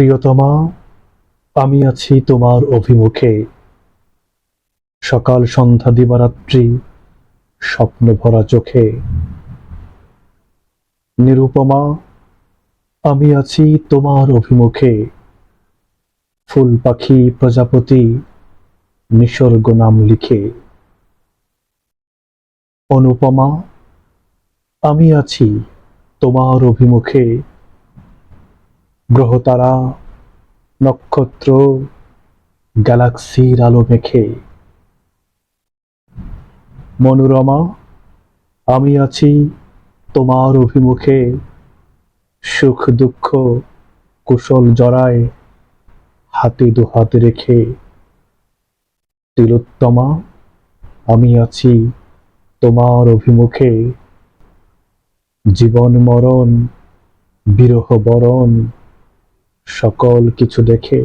প্রিয়তমা, আমি আছি তোমার অভিমুখে। সকাল, সন্ধ্যা, দিবারাত্রি স্বপ্ন ভরা চোখে। নিরুপমা, আমি আছি তোমার অভিমুখে। ফুল পাখি, প্রজাপতি, নিসর্গ নাম লিখে। অনুপমা, আমি আছি তোমার অভিমুখে। গ্রহতারা নক্ষত্র গ্যালাক্সির আলো মেখে। মনোরমা, আমি আছি তোমার অভিমুখে। সুখ, দুঃখ, কুশল জড়ায় হাতে দু হাত রেখে। তিলোত্তমা, আমি আছি তোমার অভিমুখে। জীবন মরণ, বিরহ বরণ সকল কিছু দেখে